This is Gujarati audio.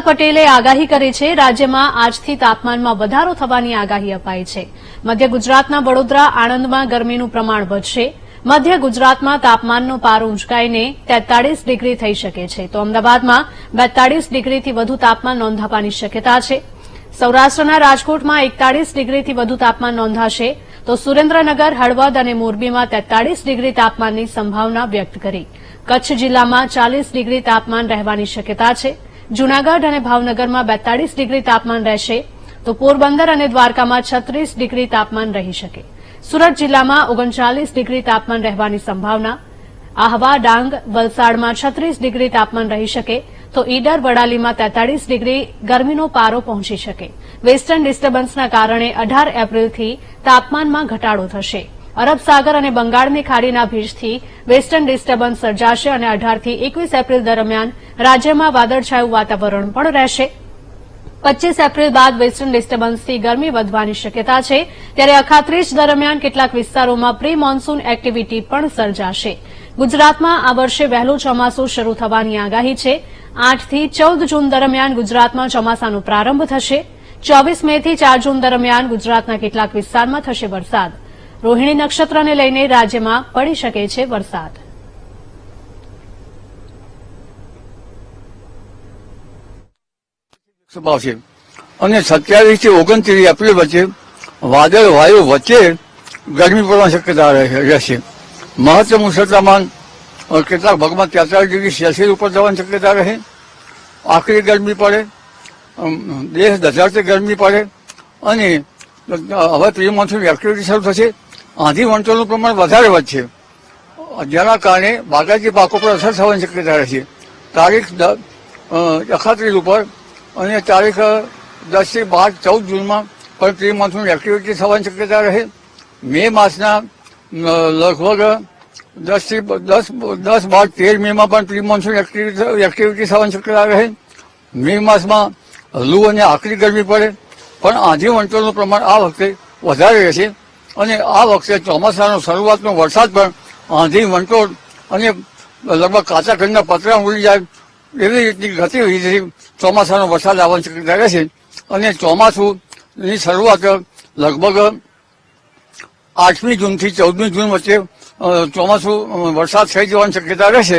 અંબાલાલ પટેલે આગાહી કરી છે, રાજ્યમાં આજથી તાપમાનમાં વધારો થવાની આગાહી અપાઈ છે. મધ્ય ગુજરાતના વડોદરા, આણંદમાં ગરમીનું પ્રમાણ વધશે. મધ્ય ગુજરાતમાં તાપમાનનો પારો ઉંચકાઈને તેતાળીસ ડિગ્રી થઈ શકે છે. તો અમદાવાદમાં બેતાળીસ ડિગ્રીથી વધુ તાપમાન નોંધાવાની શક્યતા છે. સૌરાષ્ટ્રના રાજકોટમાં એકતાળીસ ડિગ્રીથી વધુ તાપમાન નોંધાશે. તો સુરેન્દ્રનગર, હળવદ અને મોરબીમાં તેતાળીસ ડિગ્રી તાપમાનની સંભાવના વ્યક્ત કરી. કચ્છ જિલ્લામાં ચાલીસ ડિગ્રી તાપમાન રહેવાની શક્યતા છે. જૂનાગઢ અને ભાવનગરમાં બેતાળીસ ડિગ્રી તાપમાન રહેશે. તો પોરબંદર અને દ્વારકામાં છત્રીસ ડિગ્રી તાપમાન રહી શકે. સુરત જિલ્લામાં ઓગણચાલીસ ડિગ્રી તાપમાન રહેવાની સંભાવના. આહવા, ડાંગ, વલસાડમાં છત્રીસ ડિગ્રી તાપમાન રહી શકે. તો ઈડર, વડાલીમાં તેતાળીસ ડિગ્રી ગરમીનો પારો પહોંચી શકે. વેસ્ટર્ન ડિસ્ટર્બન્સના કારણે અઢાર એપ્રિલથી તાપમાનમાં ઘટાડો થશે. અરબ સાગર અને બંગાળની ખાડીના ભેજથી વેસ્ટર્ન ડિસ્ટર્બન્સ સર્જાશે અને અઢારથી એકવીસ એપ્રિલ દરમિયાન રાજ્યમાં વાદળછાયું વાતાવરણ પણ રહેશે. પચ્ચીસ એપ્રિલ બાદ વેસ્ટર્ન ડિસ્ટર્બન્સથી ગરમી વધવાની શક્યતા છે. ત્યારે અખાત્રીજ દરમિયાન કેટલાક વિસ્તારોમાં પ્રી મોન્સૂન એક્ટિવિટી પણ સર્જાશે. ગુજરાતમાં આ વર્ષે વહેલું ચોમાસું શરૂ થવાની આગાહી છે. આઠથી ચૌદ જૂન દરમિયાન ગુજરાતમાં ચોમાસાનો પ્રારંભ થશે. ચોવીસ મેથી ચાર જૂન દરમિયાન ગુજરાતના કેટલાક વિસ્તારમાં થશે વરસાદ. રોહિણી નક્ષત્રને લઈને રાજ્યમાં પડી શકે છે વરસાદ. છે. અને સત્યાવીસથી ઓગણત્રીસ એપ્રિલ વચ્ચે વાદળ વાયુ વચ્ચે ગરમી પડવાની શક્યતા રહે- રહેશે. મહત્તમ ઉષ્ણતામાન કેટલાક ભાગમાં તેતાલીસ ડિગ્રી સેલ્સિયસ ઉપર જવાની શક્યતા રહે. આખરી ગરમી પડે દેશ દજાડતી ગરમી પડે, અને હવે પ્રી મોન્સૂન એક્ટિવિટી શરૂ થશે. આંધી વંટોળનું પ્રમાણ વધારે વધશે. જેના કારણે બાગાયતી પાકો પર અસર થવાની શક્યતા રહેશે. તારીખ દ- અખાત્રીસ ઉપર અને તારીખ દસથી બાર ચૌદ જૂનમાં પણ પ્રી મોન્સૂન એક્ટિવિટી થવાની શક્યતા રહે. મે માસના લગભગ દસથી દસ દસ બાર તેર મેમાં પણ પ્રી મોન્સૂન એક્ટિવિટી એક્ટિવિટી થવાની શક્યતા રહે. મે માસમાં લૂ અને આકરી ગરમી પડે, પણ આંધી વંટોળનું પ્રમાણ આ વખતે વધારે રહેશે. અને આ વખતે ચોમાસાનો શરૂઆતનો વરસાદ પણ આંધી વંટોળ અને લગભગ કાચા ઘરના પતરા ઉડી જાય એવી રીતની ગતિવિધિથી ચોમાસાનો વરસાદ આવવાની શક્યતા રહે છે. અને ચોમાસુની શરૂઆત લગભગ આઠમી જૂનથી ચૌદમી જૂન વચ્ચે ચોમાસું વરસાદ થઈ જવાની શક્યતા રહેશે